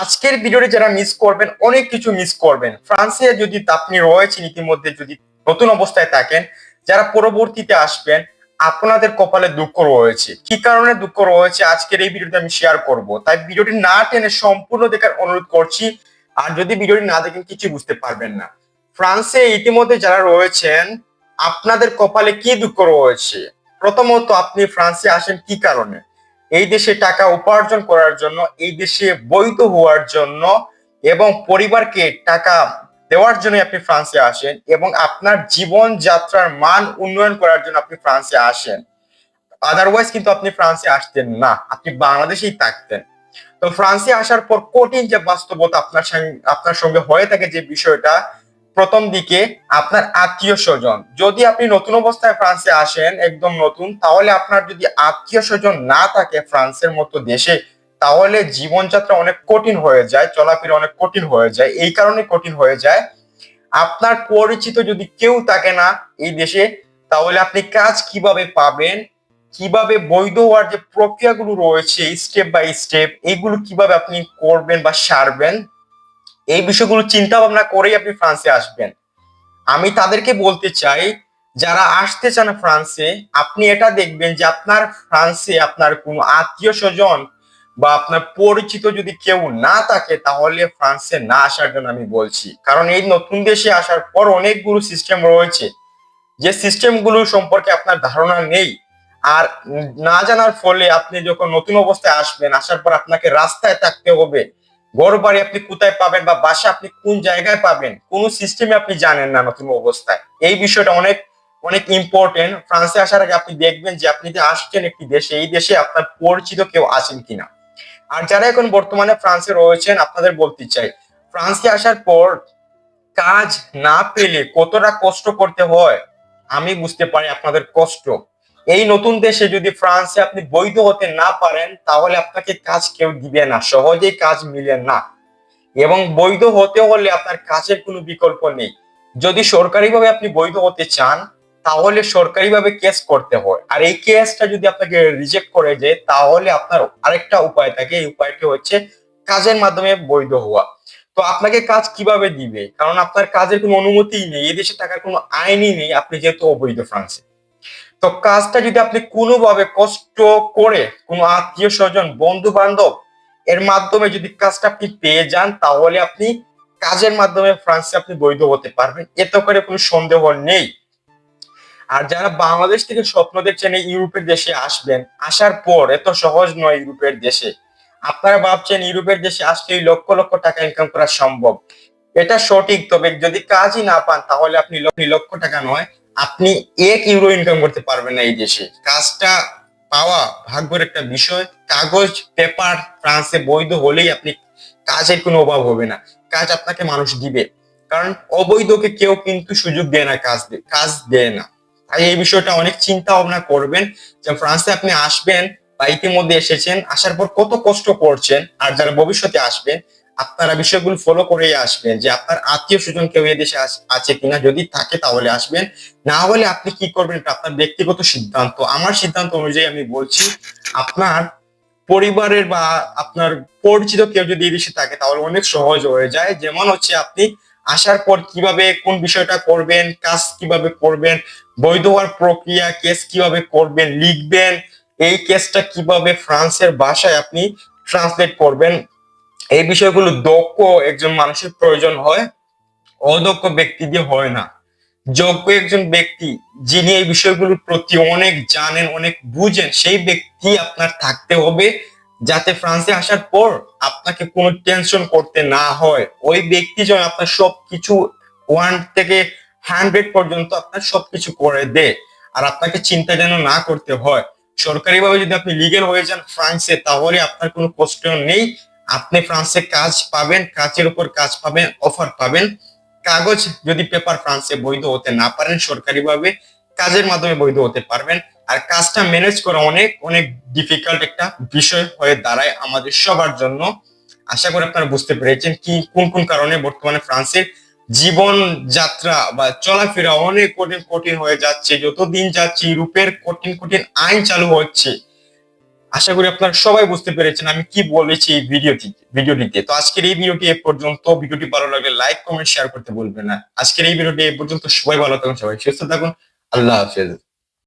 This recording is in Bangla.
আজকের ভিডিওটি যারা মিস করবেন, অনেক কিছু মিস করবেন। ফ্রান্সে যদি আপনি রয়েছেন ইতিমধ্যে, যদি নতুন অবস্থায় থাকেন, যারা পরবর্তীতে আসবেন, আপনাদের কপালে দুঃখ রয়েছে। কি কারণে দুঃখ রয়েছে? আজকের এই ভিডিওতে আমি শেয়ার করব। তাই ভিডিওটি না টেনে সম্পূর্ণ দেখার অনুরোধ করছি। আর যদি ভিডিওটি না দেখেন কিছু বুঝতে পারবেন না। ফ্রান্সে ইতিমধ্যে যারা রয়েছেন, আপনাদের কপালে কি দুঃখ রয়েছে? প্রথমত আপনি ফ্রান্সে আসেন কি কারণে? এই দেশে টাকা উপার্জন করার জন্য, এই দেশে বৈধ হওয়ার জন্য এবং পরিবারকে টাকা দেওয়ার জন্য আপনি ফ্রান্সে আসেন এবং আপনার জীবন যাত্রার মান উন্নয়ন করার জন্য আপনি ফ্রান্সে আসেন। আদারওয়াইজ কিন্তু আপনি ফ্রান্সে আসতেন না, আপনি বাংলাদেশেই থাকতেন। তো ফ্রান্সে আসার পর কঠিন যে বাস্তবতা আপনার সঙ্গে আপনার সঙ্গে হয়ে থাকে যে বিষয়টা প্রথম দিকে আপনার আত্মীয় স্বজন। যদি আপনি নতুন অবস্থায় ফ্রান্সে আসেন, একদম নতুন, তাহলে আপনার যদি আত্মীয় স্বজন না থাকে ফ্রান্সের মতো দেশে, তাহলে জীবনযাত্রা অনেক কঠিন হয়ে যায়, চলাফেরা অনেক কঠিন হয়ে যায়। এই কারণে কঠিন হয়ে যায়। আপনার পরিচিত যদি কেউ থাকে না এই দেশে, তাহলে আপনি কাজ কীভাবে পাবেন, কীভাবে বৈধ হওয়ার যে প্রক্রিয়াগুলো রয়েছে স্টেপ বাই স্টেপ এগুলো কীভাবে আপনি করবেন বা সারবেন এই বিষয়গুলো চিন্তা ভাবনা করেই আপনি ফ্রান্সে আসবেন। আমি তাদেরকে বলতে চাই, যারা আসতে চান ফ্রান্সে, আপনি এটা দেখবেন যে আপনার ফ্রান্সে আপনার কোনো আত্মীয় স্বজন বা আপনার পরিচিত যদি কেউ না থাকে, তাহলে ফ্রান্সে না আসার জন্য আমি বলছি। কারণ এই নতুন দেশে আসার পর অনেকগুলো সিস্টেম রয়েছে। যে সিস্টেমগুলো সম্পর্কে আপনার ধারণা নেই। আর না জানার ফলে আপনি যখন নতুন অবস্থায় আসবেন, আসার পর আপনাকে রাস্তায় থাকতে হবে। ঘর বাড়ি আপনি কোথায় পাবেন বা বাসা আপনি কোন জায়গায় পাবেন, কোন সিস্টেমে আপনি জানেন না নতুন অবস্থায়। এই বিষয়টা অনেক অনেক ইম্পর্টেন্ট ফ্রান্সে আসার আগে আপনি দেখবেন যে আপনি যে আসছেন একটি দেশে, এই দেশে আপনার পরিচিত কেউ আছেন কিনা। আর যারা এখন বর্তমানে ফ্রান্সে রয়েছেন, আপনাদের বলতে চাই, ফ্রান্সে আসার পর কাজ না পেলে কতটা কষ্ট করতে হয়, আমি বুঝতে পারি আপনাদের কষ্ট। এই নতুন দেশে যদি ফ্রান্সে আপনি বৈধ হতে না পারেন, তাহলে আপনাকে কাজ কেউ দিবে না, সহজেই কাজ মিলে না। এবং বৈধ হতে হলে আপনার কাজের কোনো বিকল্প নেই। যদি সরকারিভাবে আপনি বৈধ হতে চান, তাহলে সরকারিভাবে কেস করতে হয়। আর এই কেসটা যদি আপনাকে রিজেক্ট করে যায় তাহলে আপনার আরেকটা উপায় থাকে। এই উপায়টি হচ্ছে কাজের মাধ্যমে বৈধ হওয়া। তো আপনাকে কাজ কীভাবে দিবে? কারণ আপনার কাজের কোনো অনুমতিই নেই, এদেশে টাকার কোনো আইনই নেই। আপনি যেহেতু অবৈধ ফ্রান্সে। তো কাজটা যদি আপনি কোনোভাবে কষ্ট করে কোনো আত্মীয় স্বজন বন্ধু বান্ধব এর মাধ্যমে যদি কাজটা আপনি পেয়ে যান, তাহলে আপনি কাজের মাধ্যমে ফ্রান্সে আপনি বৈধ হতে পারবেন। এতে করে কোনো সন্দেহ নেই। আর যারা বাংলাদেশ থেকে স্বপ্ন দেখছেন ইউরোপের দেশে আসবেন, আসার পর এত সহজ নয় ইউরোপের দেশে। আপনারা ভাবছেন ইউরোপের দেশে আসলেই লক্ষ লক্ষ টাকা ইনকাম করা সম্ভব। এটা সঠিক, তবে যদি কাজই না পান, তাহলে আপনি লক্ষ টাকা নয় আপনি এক ইউরো ইনকাম করতে পারবেন না এই দেশে। কাজটা পাওয়া ভাগ্যের একটা বিষয়। কাগজ পেপার ফ্রান্সে বৈধ হলেই আপনি কাজের কোনো অভাব হবে না। কাজ আপনাকে মানুষ দিবে। কারণ অবৈধকে কেউ কিন্তু সুযোগ দেয় না কাজ কাজ দেয় না। তাই এই বিষয়টা অনেক চিন্তা ভাবনা করবেন যে ফ্রান্সে আপনি আসবেন বা ইতিমধ্যে এসেছেন, আসার পর কত কষ্ট করছেন আর যারা ভবিষ্যতে আসবেন আপনারা বিষয়গুলো ফলো করেই আসবেন যে আপনার আত্মীয় স্বজন কেউ এদেশে আছে কিনা, যদি থাকে তাহলে আসবেন। না হলে আপনি কি করবেন এটা আপনার ব্যক্তিগত সিদ্ধান্ত। আমার সিদ্ধান্ত অনুযায়ী আমি বলছি, আপনার পরিবারের বা আপনার পরিচিত কেউ যদি এদেশে থাকে তাহলে অনেক সহজ হয়ে যায়। যেমন হচ্ছে আপনি আসার পর কীভাবে কোন বিষয়টা করবেন, কাজ কীভাবে করবেন, বৈধ হওয়ার প্রক্রিয়া কেস কীভাবে করবেন, লিখবেন, এই কেসটা কীভাবে ফ্রান্সের ভাষায় আপনি ট্রান্সলেট করবেন এই বিষয়গুলো দক্ষ একজন মানুষের প্রয়োজন হয়, অদক্ষ ব্যক্তি দিয়ে হয় না। যোগ্য একজন ব্যক্তি যিনি এই বিষয়গুলোর প্রতি অনেক জানেন, অনেক বুঝেন, সেই ব্যক্তি আপনার থাকতে হবে যাতে ফ্রান্সে আসার পর আপনাকে কোনো টেনশন করতে না হয়। ওই ব্যক্তি যেন আপনার সবকিছু ওয়ান থেকে হান্ড্রেড পর্যন্ত আপনার সবকিছু করে দে আর আপনাকে চিন্তা যেন না করতে হয়। সরকারিভাবে যদি আপনি লিগেল হয়ে যান ফ্রান্সে, তাহলে আপনার কোনো কষ্ট নেই। আপনি ফ্রান্সে কাজ পাবেন, কাজের উপর কাজ পাবেন অফার পাবেন। কাগজ যদি পেপার ফ্রান্সে বৈধ হতে না পারেন, সরকারিভাবে কাজের মাধ্যমে বৈধ হতে পারবেন। আর কাজটা ম্যানেজ করা অনেক অনেক ডিফিকাল্ট একটা বিষয় হয়ে দাঁড়ায় আমাদের সবার জন্য। আশা করি আপনারা বুঝতে পেরেছেন কি, কোন কোন কারণে বর্তমানে ফ্রান্সের জীবন যাত্রা বা চলাফেরা অনেক কঠিন কঠিন হয়ে যাচ্ছে। যত দিন যাচ্ছে ইউরোপের কঠিন কঠিন আইন চালু হচ্ছে আশা করি আপনারা সবাই বুঝতে পেরেছেন আমি কি বলেছি এই ভিডিওটি ভিডিওটিতে তো আজকের এই ভিডিওটি এ পর্যন্ত। ভিডিওটি ভালো লাগলে লাইক, কমেন্ট শেয়ার করতে বলবেন না। আজকের এই ভিডিওটি এ পর্যন্ত। সবাই ভালো থাকুন, সবাই সুস্থ থাকুন। আল্লাহ হাফেজ।